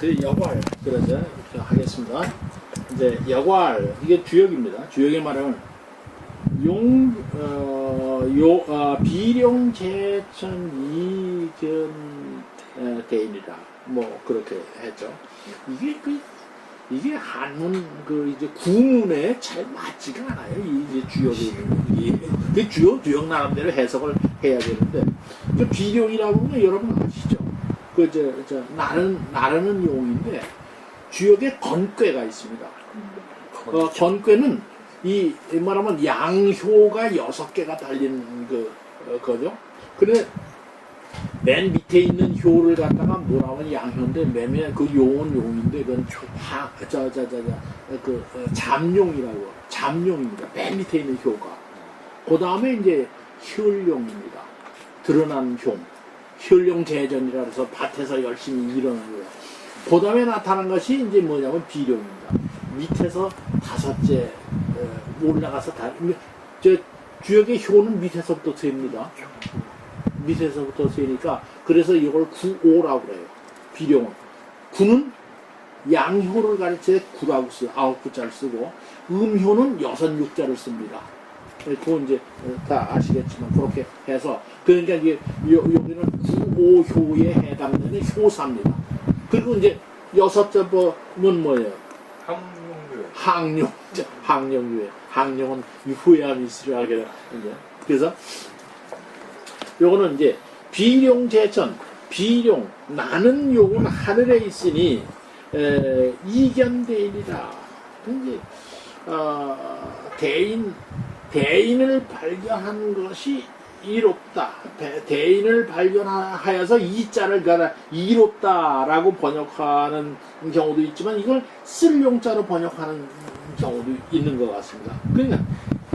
그 여괄 그러죠 하겠습니다. 이제 여괄 이게 주역입니다. 주역의 말은 용, 어, 요, 어, 비룡제천 이견 어, 대인이라 뭐 그렇게 했죠. 이게 그 이게 한문 그 이제 구문에 잘 맞지가 않아요. 이 이제 주역이 그 주역 주역 나름대로 해석을 해야 되는데 그 비룡이라고 하면 여러분 아시죠? 그저 저 나르는 나르는 용인데 주역에 건괴가 있습니다. 어, 건괴는 이 말하면 양효가 여섯 개가 달린 그 어, 거죠. 근데 맨 밑에 있는 효를 갖다가 뭐라고 하면 양효인데 맨 위에 그 용은 용인데 그건 하저저저저그 어, 잠용이라고 잠용입니다. 맨 밑에 있는 효가. 그 다음에 이제 혈용입니다. 드러난 효. 혈용 재전이라 해서 밭에서 열심히 일하는 거예요. 그 다음에 나타난 것이 이제 뭐냐면 비룡입니다. 밑에서 다섯째 어, 올라가서 다, 저 주역의 효는 밑에서부터 셉니다. 밑에서부터 세니까 그래서 이걸 구오라고 그래요. 비룡은. 구는 양효를 가르쳐 구라고 써요. 아홉 구자를 쓰고 음효는 여섯 육자를 씁니다. 그거 이제 다 아시겠지만 그렇게 해서 그러니까 이게 요, 여기는 구오효에 해당되는 효사입니다. 그리고 이제 여섯째 번은 뭐예요? 항용료 항룡, 항룡유에 항룡은 후회함이 있으리라 하게 이제 그래서 요거는 이제 비룡제천 비룡 나는 용은 하늘에 있으니 에, 이견대인이다. 이제 어, 대인 대인을 발견한 것이 이롭다. 대- 대인을 발견하여서 이 자를 가다 이롭다라고 번역하는 경우도 있지만 이걸 쓸 용자로 번역하는 경우도 있는 것 같습니다. 그러니까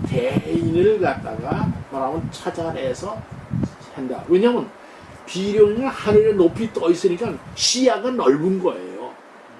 대인을 갖다가 뭐라면 찾아내서 한다. 왜냐하면 비룡이 하늘에 높이 떠 있으니까 시야가 넓은 거예요.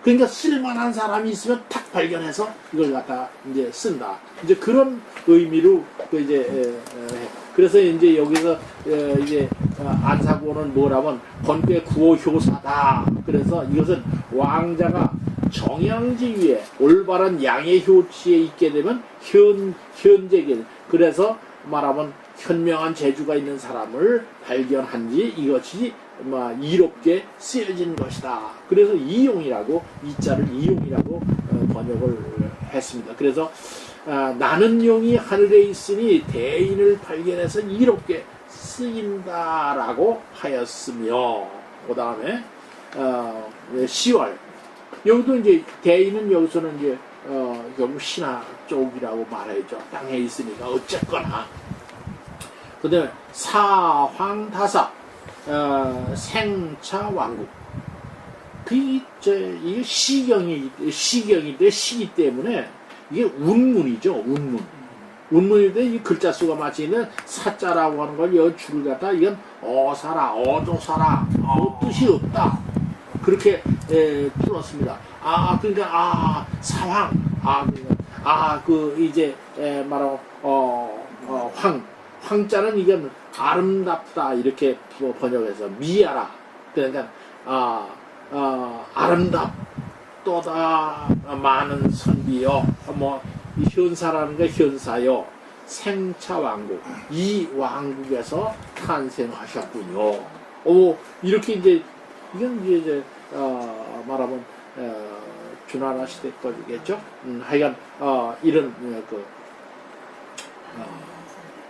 그러니까 쓸만한 사람이 있으면 탁 발견해서 이걸 갖다 이제 쓴다. 이제 그런 의미로 그 이제 에, 에, 그래서 이제 여기서 에, 이제 어, 안사고는 뭐라면 건배 구호 효사다. 그래서 이것은 왕자가 정양지 위에 올바른 양의 효치에 있게 되면 현 현재계 그래서 말하면 현명한 재주가 있는 사람을 발견한 지 이것이 뭐 이롭게 쓰여진 것이다. 그래서 이용이라고 이 자를 이용이라고 어, 번역을 했습니다. 그래서 아, 나는 용이 하늘에 있으니 대인을 발견해서 이롭게 쓰인다라고 하였으며 그 다음에 어, 10월 여기도 이제 대인은 여기서는 이제 어, 결국 신화 쪽이라고 말해죠. 땅에 있으니까 어쨌거나 그 다음에 사황다사 어, 생차 왕국. 그게 이게 시경이 시경인데 시기 때문에 이게 운문이죠 운문. 운문인데 이 글자 수가 마치 있는 사자라고 하는 걸 여 줄을 갖다 이건 어사라 어조사라 어, 뜻이 없다. 그렇게 에, 풀었습니다. 아 그러니까 아 사황. 아 그러니까 아 그 이제 에, 말하고 어, 어, 황 황자는 이건 아름답다 이렇게 뭐 번역해서 미아라 그러니까 아, 아 아름답도다 많은 선비요 뭐이 현사라는 게 현사요 생차 왕국 이 왕국에서 탄생하셨군요. 오 이렇게 이제 이건 이제, 이제 어, 말하면 어, 주나라 시대 거겠죠. 음, 하여간 어, 이런 어, 그 어,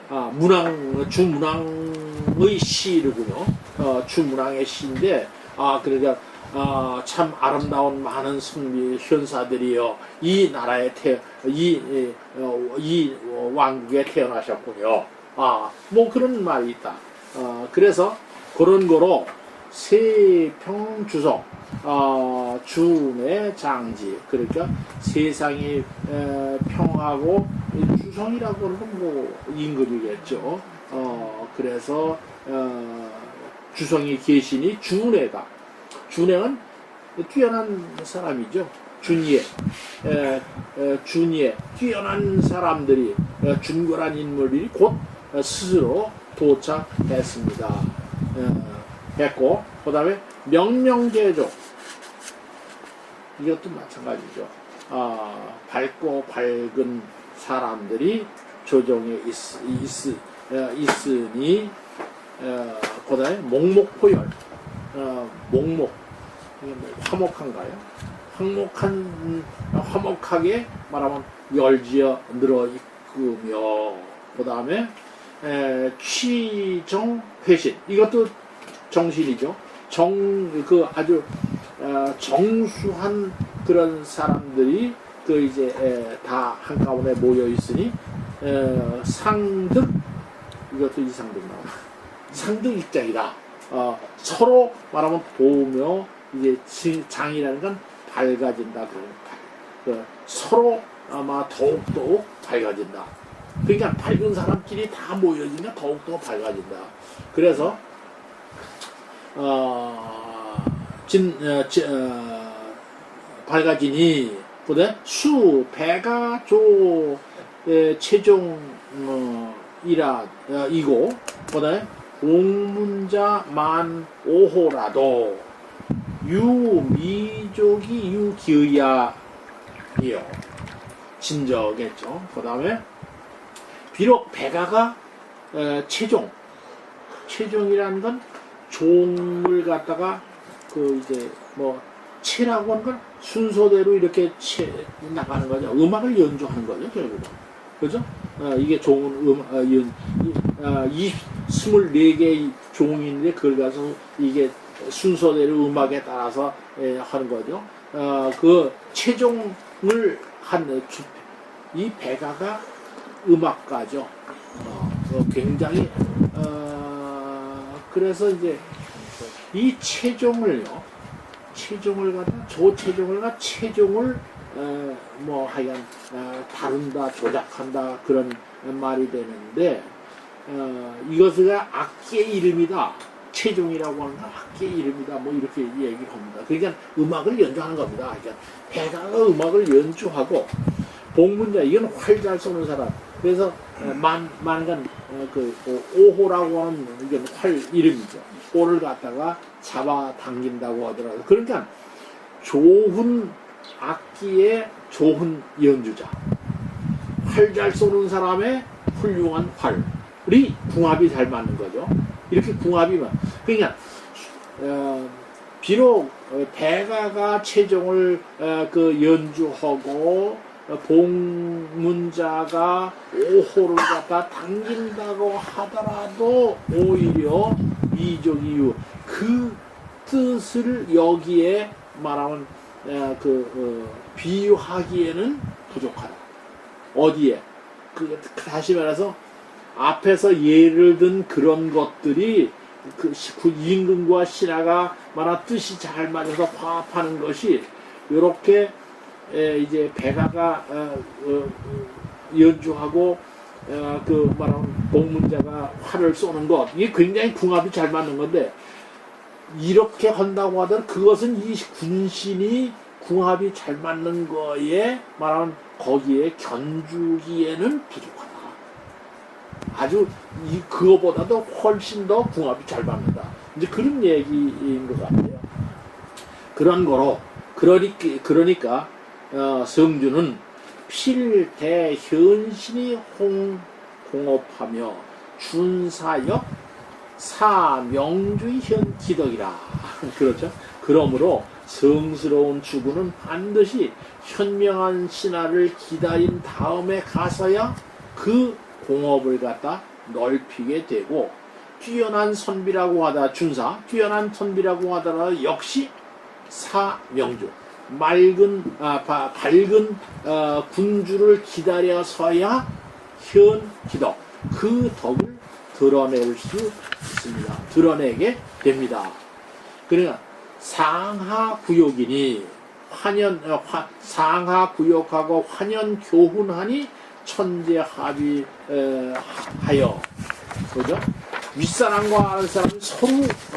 아, 문왕 주문왕의 시르군요. 어, 주문왕의 시인데 아 그러니까 아, 참 아름다운 많은 승리 현사들이요 이 나라에 태이 이, 어, 이 왕국에 태어나셨군요. 아 뭐 그런 말이 있다. 어, 그래서 그런 거로 세평 주석 어, 주의 장지 그러니까 세상이 에, 평하고 이 주성이라고 건뭐 임금이겠죠. 어, 그래서 어, 주성이 계시니 준애가 준애는 뛰어난 사람이죠. 준예, 에, 에, 준예, 뛰어난 사람들이 에, 준거란 인물이 곧 어, 스스로 도착했습니다. 어, 했고, 그 다음에 명명제조, 이것도 마찬가지죠. 아, 밝고 밝은 사람들이 조정에 있, 있, 어, 있으니 어, 그 다음에 목목포열 어, 목목 뭐 화목한가요? 화목한 화목하게 말하면 열지어 늘어 있으며 그 다음에 에, 취정 회신 이것도 정신이죠. 정 그 아주 어, 정수한 그런 사람들이 그 이제 에, 다 한가운데 모여 있으니 에, 상득 이것도 이상득 나와 상득 입장이다. 어, 서로 말하면 보며 이제 지- 장이라는 건 밝아진다 그런 거. 그 서로 아마 더욱더욱 밝아진다. 그러니까 밝은 사람끼리 다 모여지면 더욱더 밝아진다. 그래서 어, 진, 어, 지- 어, 밝아지니 그다음 수 배가 조 에, 최종 어, 이라 어, 이고 그다음 옥문자 만 오호라도 유미족이 유기의야이요 진저겠죠. 그 다음에 비록 배가가 에, 최종 최종이라는 건 종을 갖다가 그 이제 뭐 채라고 하는 건 순서대로 이렇게 채 나가는 거죠. 음악을 연주하는 거죠, 결국은. 그죠? 어, 이게 종은 음, 어, 연, 이 24개의 종인데 그걸 가서 이게 순서대로 음악에 따라서 예, 하는 거죠. 어, 그 최종을 한 이 배가가 음악가죠. 어, 어, 굉장히 어, 그래서 이제 이 체종을요 체종을 갖다 조체종을 갖 체종을 어, 뭐 하여간 어, 다룬다 조작한다 그런 말이 되는데 어, 이것을 악기의 이름이다. 체종이라고 하는 건 악기의 이름이다. 뭐 이렇게 얘기를 합니다. 그러니까 음악을 연주하는 겁니다. 그러니까 배가가 음악을 연주하고 복문자 이건 활 잘 쏘는 사람 그래서 어, 만 만간 어, 그 어, 오호라고 하는 이건 활 이름이죠. 오를 갖다가 잡아 당긴다고 하더라도 그러니까 좋은 악기의 좋은 연주자. 활 잘 쏘는 사람의 훌륭한 활이 궁합이 잘 맞는 거죠. 이렇게 궁합이 맞 그러니까 어, 비록 어, 대가가 최종을 어, 그 연주하고 어, 봉문자가 오호를 갖다 당긴다고 하더라도 오히려 이족 이유 그 뜻을 여기에 말하면 어, 그 어, 비유하기에는 부족하다. 어디에? 그 다시 말해서 앞에서 예를 든 그런 것들이 그, 임금과 신하가 말한 뜻이 잘 맞아서 화합하는 것이 이렇게 이제 백아가 어, 어, 연주하고 어, 그 말하는 복문자가 활을 쏘는 것 이게 굉장히 궁합이 잘 맞는 건데 이렇게 한다고 하더라도 그것은 이 군신이 궁합이 잘 맞는 거에 말하는 거기에 견주기에는 부족하다. 아주 이 그거보다도 훨씬 더 궁합이 잘 맞는다. 이제 그런 얘기인 것 같아요. 그런 거로 그러니까 그러니까 어, 성주는 필대현신이 홍 공업하며 준사역 사명주의 현 기덕이라 그렇죠. 그러므로 성스러운 주군은 반드시 현명한 신하를 기다린 다음에 가서야 그 공업을 갖다 넓히게 되고 뛰어난 선비라고 하다 준사 뛰어난 선비라고 하더라도 역시 사명주 맑은 아, 바- 밝은 어, 군주를 기다려서야 현 기덕 그 덕을 드러낼 수 있습니다. 드러내게 됩니다. 그러니까 상하 구역이니 환연 어, 화- 상하 구역하고 환연 교훈하니 천재 합의 에, 하여 그죠? 윗사람과 아랫사람은 서로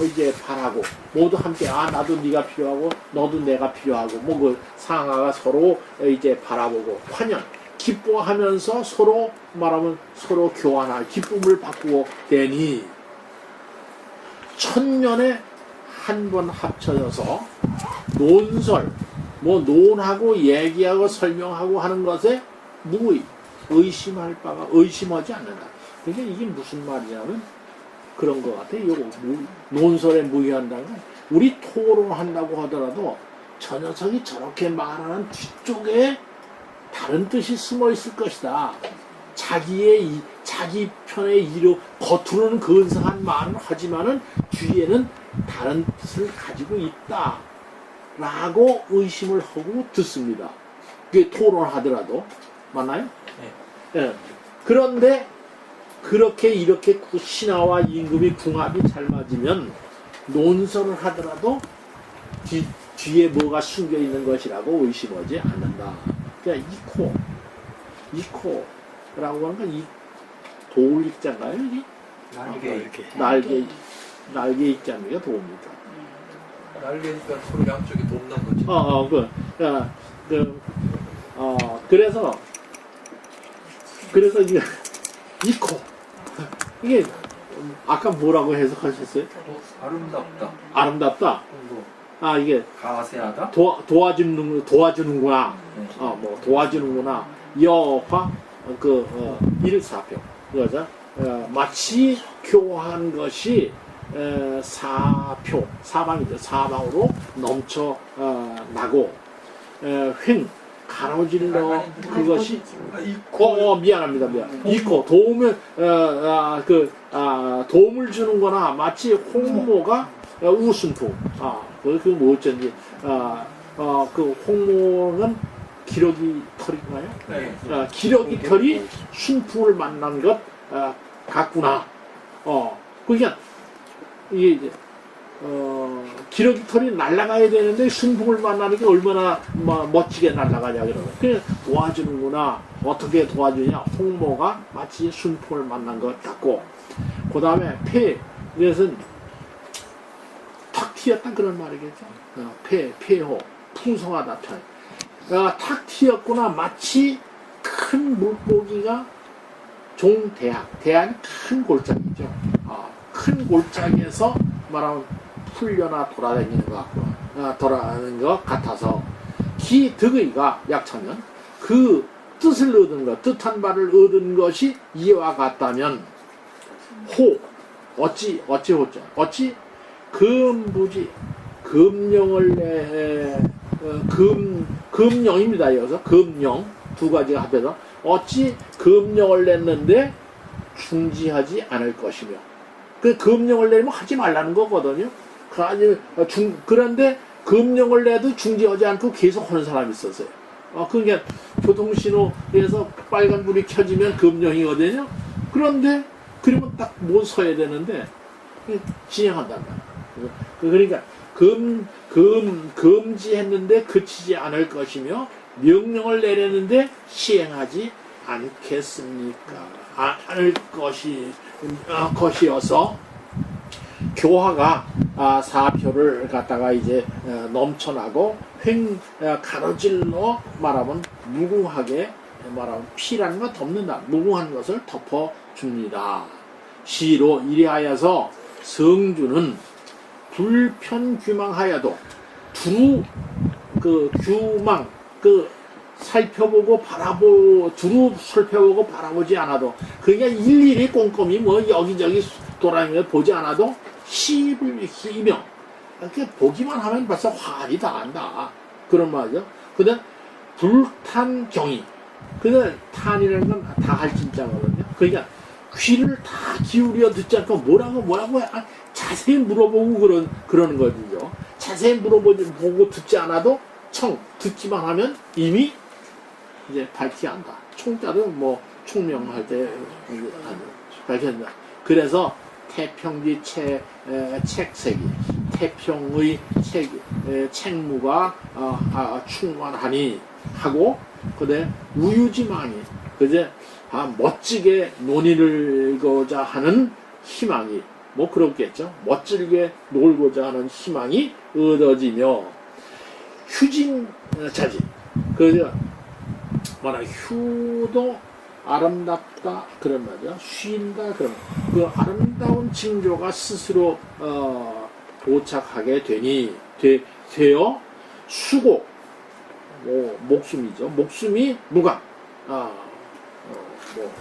이제 바라고 모두 함께 아 나도 네가 필요하고 너도 내가 필요하고 뭐 그 상하가 서로 이제 바라보고 환연 기뻐하면서 서로 말하면 서로 교환할 기쁨을 바꾸고 되니 천년에 한 번 합쳐져서 논설 뭐 논하고 얘기하고 설명하고 하는 것에 무의 의심할 바가 의심하지 않는다. 그러니까 이게 무슨 말이냐면 그런 것 같아. 요거 무- 논설에 무의한다는 건 우리 토론한다고 하더라도 저 녀석이 저렇게 말하는 뒤쪽에 다른 뜻이 숨어 있을 것이다. 자기의 이- 자기 편의 이로 겉으로는 근사한 말을 하지만은 뒤에는 다른 뜻을 가지고 있다. 라고 의심을 하고 듣습니다. 그게 토론하더라도 맞나요? 예. 그런데 그렇게 이렇게 구- 신화와 임금이 궁합이 잘 맞으면 논설을 하더라도 뒤, 뒤에 뭐가 숨겨 있는 것이라고 의심하지 않는다. 그러니까 이코, 이코라고 하는 건 이 도울 입자인가요? 이게? 날개 이렇게 날개, 날개 입자입니까? 도울입니까? 날개니까 서로 양쪽에 돕는 거지. 어, 어, 그, 야, 그, 어, 그래서, 그래서 이게, 이코. 이게, 음, 아까 뭐라고 해석하셨어요? 어, 아름답다. 아름답다. 뭐 아, 이게, 가세하다. 도, 도와주는, 도와주는구나. 네. 어, 뭐, 도와주는구나. 여화, 어, 그, 어, 일사표. 그거죠? 어, 마치 교한 것이, 에, 사표, 사방이죠. 사방으로 넘쳐, 어, 나고, 에, 횡, 가로질러, 그것이, 아, 이 어, 어, 미안합니다, 미안. 이코, 도움을, 어, 아, 그, 아, 도움을 주는 거나 마치 홍모가 어, 웃음풍. 아, 그, 그뭐 어쩐지. 아, 어, 그 홍모는 기러기 털인가요? 네. 아, 기러기 털이 순풍을 만난 것 아, 같구나. 어, 그러니까 이게 이제 어, 기러기 털이 날아가야 되는데 순풍을 만나는 게 얼마나 뭐, 멋지게 날아가냐 그러면 그냥 도와주는구나. 어떻게 도와주냐? 홍모가 마치 순풍을 만난 것 같고 그 다음에 폐 이것은 탁 튀었다 그런 말이겠죠. 어, 폐, 폐호 풍성하다 편. 어, 탁 튀었구나 마치 큰 물고기가 종대학 대학이 큰 골짜기죠. 어, 큰 골짜기에서 말하면 풀려나 돌아다니는 것 같구나. 어, 돌아가는 것 같아서 기 득의가 약차면 그 뜻을 얻은 것, 뜻한 바를 얻은 것이 이와 같다면 호 어찌 어찌 호자 어찌 금부지 금령을 내 어, 금 금령입니다. 여기서 금령 두 가지가 합해서 어찌 금령을 냈는데 중지하지 않을 것이며 그 금령을 내면 하지 말라는 거거든요. 그 아니 어, 중 그런데 금령을 내도 중지하지 않고 계속 하는 사람이 있었어요. 어, 그게 교통신호에서 빨간불이 켜지면 금령이거든요. 그런데 그러면 딱 못 서야 되는데 진행한단 말이에요. 그- 그러니까 금, 금, 금지했는데 그치지 않을 것이며 명령을 내렸는데 시행하지 않겠습니까? 아, 않을 것이 어, 것이어서 교화가 아, 사표를 갖다가 이제 어, 넘쳐나고 횡 어, 가로질러 말하면 무궁하게 말하면 피라는 건 덮는다. 무궁한 것을 덮어 줍니다. 시로 이리하여서 성주는 불편규망하여도 두루 그 규망 그 살펴보고 바라보 두루 살펴보고 바라보지 않아도 그냥 일일이 꼼꼼히 뭐 여기저기 돌아다니며 보지 않아도 시입을 희명 이렇게 보기만 하면 벌써 화이 다 안다 그런 말이죠. 근데 불탄 경이 근데 탄이라는 건 다 할 진짜거든요. 그러니까 귀를 다 기울여 듣지 않고 뭐라고 뭐라고 아, 자세히 물어보고 그런 그러는 거죠. 자세히 물어보지 보고 듣지 않아도 청 듣기만 하면 이미 이제 밝히한다. 총자도 뭐 총명할 때 밝혔다. 그래서 태평지 책, 에, 책색이 태평의 책, 에, 책무가 어, 아, 충만하니 하고 그대 우유지만이 그제 아, 멋지게 논의를고자 하는 희망이 뭐 그렇겠죠. 멋지게 놀고자 하는 희망이 얻어지며 휴진 어, 자진 그 뭐라 휴도 아름답다 그런 말이죠. 쉰다 그런 그 아름다운 징조가 스스로 어, 도착하게 되니 되, 되어 수고 뭐, 목숨이죠. 목숨이 무강. 아, 어, 뭐,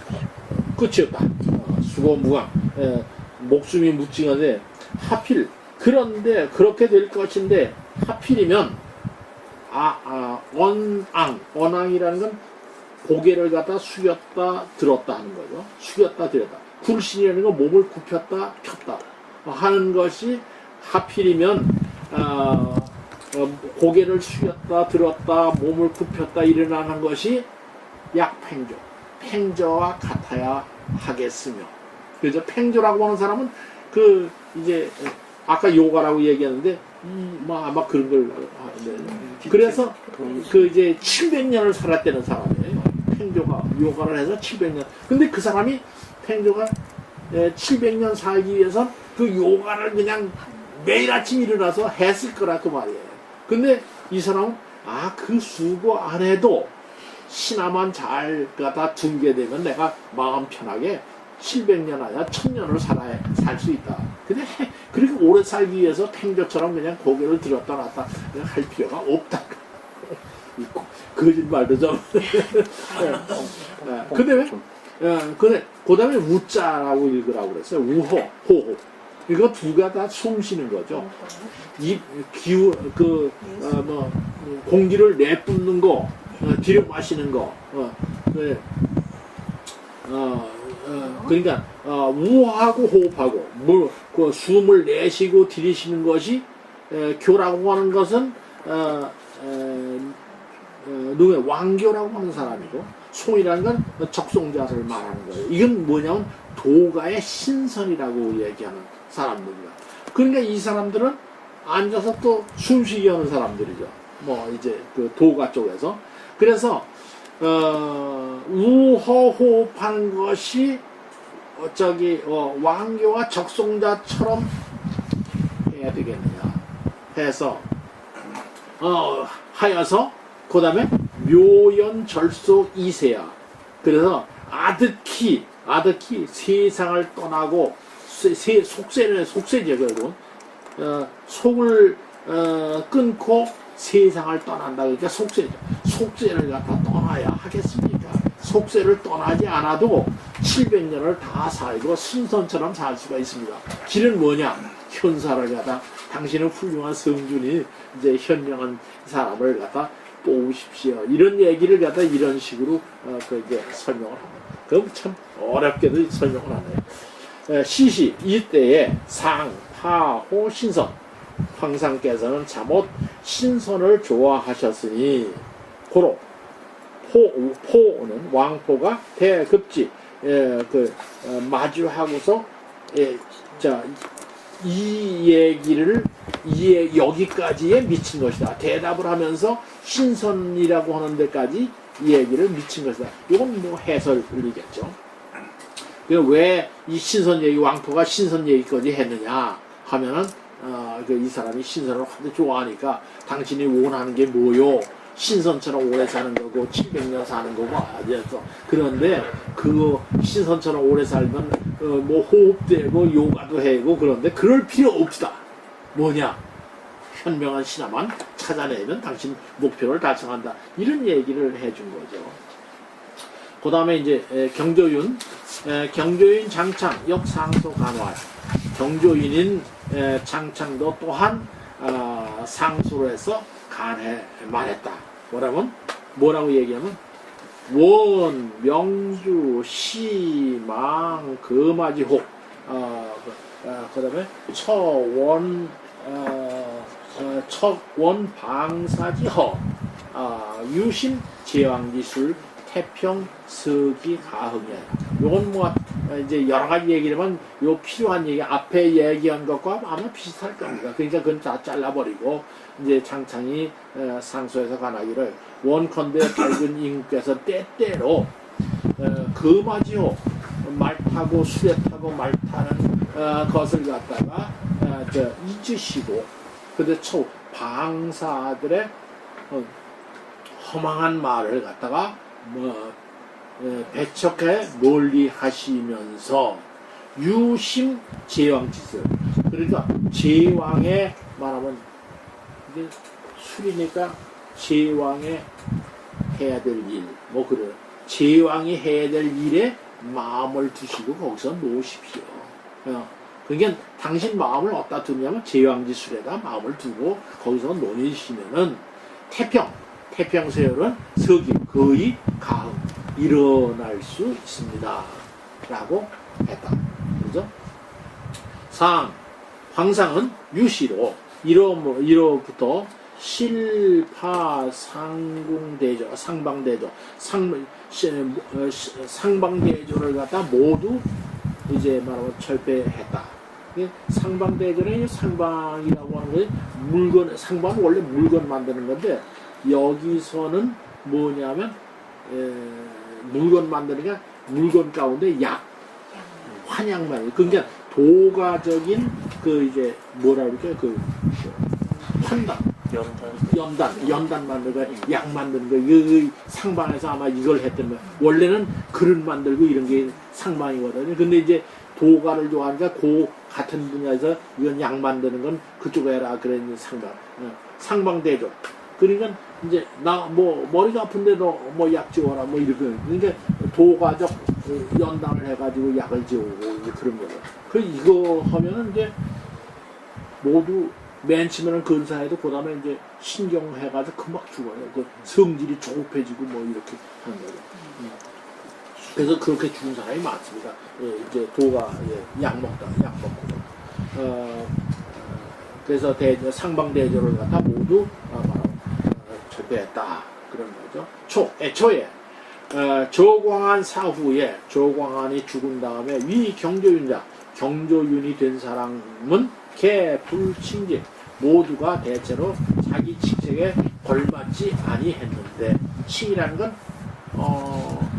끝이었다. 어, 수고 무강. 예, 목숨이 묵직한데, 하필, 그런데, 그렇게 될 것인데, 하필이면, 아, 아, 언앙, 언앙이라는 건 고개를 갖다 숙였다 들었다 하는 거죠. 숙였다 들었다. 굴신이라는 건 몸을 굽혔다 폈다 하는 것이 하필이면 아, 어, 고개를 숙였다 들었다 몸을 굽혔다 일어나는 것이 약팽조 팽조와 같아야 하겠으며 그죠 팽조라고 하는 사람은 그 이제 아까 요가라고 얘기했는데 음, 뭐 아마 그런 걸 하는데 그래서 그 이제 700년을 살았다는 사람이에요. 팽조가 요가를 해서 700년. 근데 그 사람이 팽조가 700년 살기 위해서 그 요가를 그냥 매일 아침 일어나서 했을 거라 그 말이에요. 근데 이 사람은 아 그 수고 안 해도 신화만 잘 갖다 둔게 되면 내가 마음 편하게 700년 아니라 1000년을 살아야 살 수 있다. 근데 해- 그렇게 오래 살기 위해서 팽조처럼 그냥 고개를 들었다 놨다 할 필요가 없다. 거짓말도 좀. 예. 예. 근데 왜? 예, 근데 그 다음에 우자라고 읽으라고 그랬어요. 우호, 호호. 이거 두 개가 다 숨 쉬는 거죠. 이 기후 그 어, 뭐 공기를 내뿜는 거, 어, 들여 마시는 거. 어, 네. 어, 어, 그러니까 어, 우하고 호흡하고 물, 그 숨을 내쉬고 들이쉬는 것이 에, 교라고 하는 것은 어, 누구야 왕교라고 하는 사람이고 송이라는 건 적송자를 말하는 거예요. 이건 뭐냐면 도가의 신선이라고 얘기하는 사람들이야. 그러니까 이 사람들은 앉아서 또 숨쉬게 하는 사람들이죠. 뭐 이제 그 도가 쪽에서 그래서 어, 우허호흡하는 것이 어, 저기 어, 왕교와 적송자처럼 해야 되겠느냐 해서 어, 하여서 그 다음에 묘연 절소 이세야. 그래서 아득히 아득히 세상을 떠나고 속세는 속세죠 결국 어, 속을 어, 끊고 세상을 떠난다. 그러니까 속세죠. 속세를 갖다 떠나야 하겠습니까? 속세를 떠나지 않아도 700년을 다 살고 신선처럼 살 수가 있습니다. 길은 뭐냐? 현사를 갖다 당신은 훌륭한 성준이 이제 현명한 사람을 갖다 뽑으십시오. 이런 얘기를 갖다 이런 식으로 어, 그 이제 설명을 합니다. 그럼 참 어렵게도 설명을 하네요. 에, 시시 이때에 상, 파, 호, 신선 황상께서는 잠옷 신선을 좋아하셨으니 고로 포, 포는 왕포가 대급지 에, 그 어, 마주하고서 에, 자, 이 얘기를 이에 여기까지에 미친 것이다. 대답을 하면서 신선이라고 하는 데까지 이 얘기를 미친 것이다. 이건 뭐 해설이겠죠. 왜 이 신선 얘기 왕포가 신선 얘기까지 했느냐 하면은 어, 그이 사람이 신선을 하도 좋아하니까 당신이 원하는 게 뭐요? 신선처럼 오래 사는 거고 700년 사는 거고 아니었어. 그런데 그 신선처럼 오래 살면 어, 뭐 호흡되고 요가도 해고 그런데 그럴 필요 없다. 뭐냐? 현명한 신화만 찾아내면 당신 목표를 달성한다. 이런 얘기를 해준 거죠. 그 다음에 이제 에, 경조윤, 에, 경조윤 장창 역상소 간화. 경조윤인 에, 장창도 또한 아, 상소로 해서 간해 말했다. 뭐라면 뭐라고 얘기하면 원, 명주, 시, 망, 금아지혹, 어, 그, 어, 그다음에 처원, 어, 어, 척원, 방사지허, 아, 유심, 제왕기술, 태평, 서기, 가흥이야. 요건 뭐 어, 이제 여러 가지 얘기라면 요 필요한 얘기 앞에 얘기한 것과 아마 비슷할 겁니다. 그러니까 그건 다 잘라버리고 이제 장창이 어, 상소에서 관하기를 원컨대 밝은 임금께서 때때로 어, 금아지호 말 타고 수레 타고 말 타는 어, 것을 갖다가 어, 저 잊으시고 근데 초 방사들의 어, 허망한 말을 갖다가 뭐 어, 배척해 멀리 하시면서 유심 제왕 짓을 그러니까 제왕의 말하면 이게 술이니까 제왕의 해야 될 일, 뭐 그래. 제왕이 해야 될 일에 마음을 두시고 거기서 놓으십시오. 어, 그러니까 당신 마음을 어디다 두냐면 제왕지술에다 마음을 두고 거기서 놓으시면은 태평, 태평세열은 석유, 거의 가음 일어날 수 있습니다. 라고 했다. 그죠? 상, 황상은 유시로 1호, 1호부터 실파 상궁대조, 상방대조, 상, 시- 어, 시- 상방대조를 갖다 모두 이제 말하면 철폐했다. 상방대조는 이 상방이라고 하는 게 물건, 상방은 원래 물건 만드는 건데 여기서는 뭐냐면 에, 물건 만드는 게 물건 가운데 약, 환약만. 그러니까 도가적인 그 이제 뭐라 그럴까 그, 그 환단. 연단 연단, 연단 만들고 약 만드는 거, 이 상방에서 아마 이걸 했던 거야. 원래는 그릇 만들고 이런 게 상방이거든요. 근데 이제 도가를 좋아하니까 그 같은 분야에서 이건 약 만드는 건 그쪽에 해라. 그랬는 상방. 어, 상방 대조. 그러니까 이제 나 뭐 머리가 아픈데 너뭐약 지어라 뭐 이렇게. 그러니까 도가적 어, 연단을 해가지고 약을 이제 그런 거죠. 그 이거 하면은 이제 모두 맨 처음에는 근사해도 그 다음에 이제 신경해가지고 금방 죽어요. 그 성질이 조급해지고 뭐 이렇게 하는 거죠. 음. 그래서 그렇게 죽은 사람이 많습니다. 예, 이제 도가 예, 약 먹다, 약 먹고. 어, 어, 그래서 대, 상방대조를 갖다 모두 어, 철폐했다. 그런 거죠. 초, 애초에 어, 조광한 사후에 조광한이 죽은 다음에 위 경조윤자 경조윤이 된 사람은 개 불칭직 모두가 대체로 자기 직책에 걸맞지 아니했는데 칭이라는 건 어,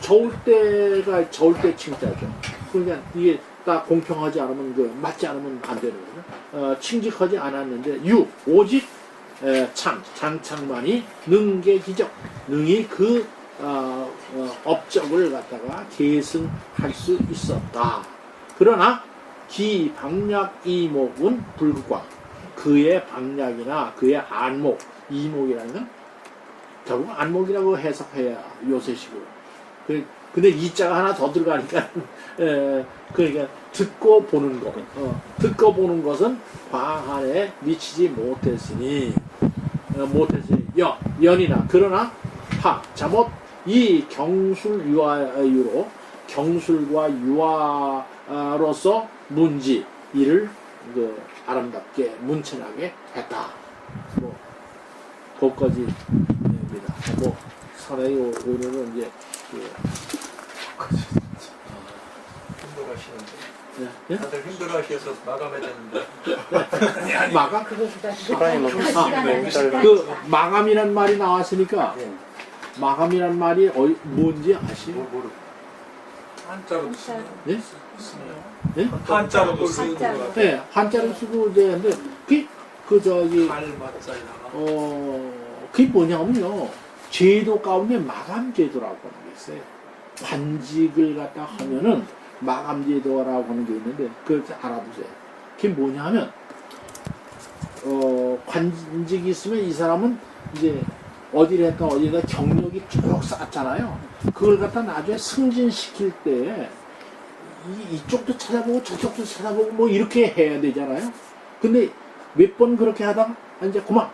저울 때가 저울 때 칭자죠. 그러니까 이게 딱 공평하지 않으면 그 맞지 않으면 안 되는 거죠. 어, 칭직하지 않았는데 유 오직 에, 창 장창만이 능계 기적 능히 그 어, 어, 업적을 갖다가 계승할 수 있었다. 그러나 기 방략 이목은 불극광 그의 방략이나 그의 안목 이목이라는 건 결국 안목이라고 해석해야 요새식으로. 그, 근데 이 자가 하나 더 들어가니까 에, 그러니까 듣고 보는 것, 어, 듣고 보는 것은 광안에 미치지 못했으니 어, 못했으니 연 연이나 그러나 파 잠옷 이 경술 유아유로 경술과 유아로서 문지 이를 그 아름답게 문천하게 했다. 뭐 거기까지입니다. 뭐 사나이 오- 오늘은 이제 그, 힘들어하시는데. 예? 예? 다들 힘들어하셔서 마감해야 되는데. 마감 시간이 너무 아, 네, 짧아요. 그 마감이란 말이 나왔으니까 네. 마감이란 말이 어이, 뭔지 아시요? 뭐, 뭐를. 한자로 쓰는 예? 예? 한자로 쓰는 거 한자로. 같아. 네, 한자를 쓰고 이제 근데 그, 그 저기 맞자에다가. 어 그게 뭐냐면요 제도 가운데 마감 제도라고 하는 게 있어요. 관직을 갖다 하면은 마감 제도라고 하는 게 있는데 그걸 알아두세요. 그게 뭐냐면 어 관직이 있으면 이 사람은 이제 어디를 했다 어디다 경력이 쭉 쌓았잖아요. 그걸 갖다 나중에 승진시킬 때 이, 이쪽도 찾아보고 저쪽도 찾아보고 뭐 이렇게 해야 되잖아요. 근데 몇 번 그렇게 하다가 아, 이제 그만.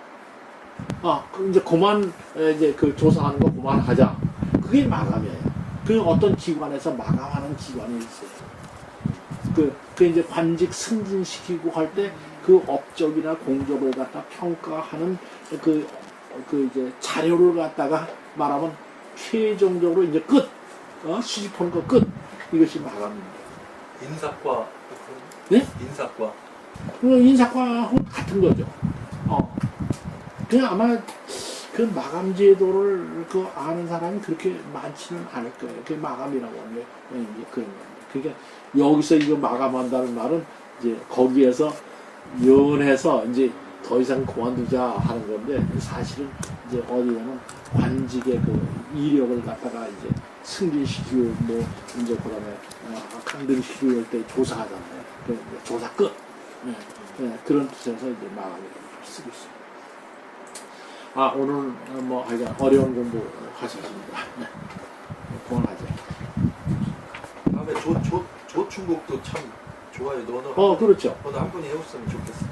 아, 그 이제 그만 에, 이제 그 조사하는 거 그만하자. 그게 마감이에요. 그 어떤 기관에서 마감하는 기관이 있어요. 그, 그 이제 관직 승진시키고 할 때 그 업적이나 공적을 갖다 평가하는 그, 그 이제 자료를 갖다가 말하면 최종적으로 이제 끝. 어, 수집하는 거 끝. 이것이 마감입니다. 인사과. 네? 인사과. 그 인사과하고 같은 거죠. 어. 그 아마 그 마감 제도를 그 아는 사람이 그렇게 많지는 않을 거예요. 그 마감이라고 하는 게 이제 그런 겁니다. 그러니까 여기서 이거 마감한다는 말은 이제 거기에서 연해서 이제 더 이상 그만두자 하는 건데 사실은 이제 어디 가면 관직의 그 이력을 갖다가 이제 승진시키고 뭐 이제 그다음에 어, 강등시키고 할 때 조사하잖아요. 그 조사 끝. 예, 예, 그런 뜻에서 이제 마감이라고 쓰고 있습니다. 아 오늘 뭐 하여간 어려운 공부 하셨습니다. 네. 그만하죠. 다음에 조, 조, 조충국도 참 좋아요. 너는 어 그렇죠. 너도 한 분이 해줬으면 좋겠어.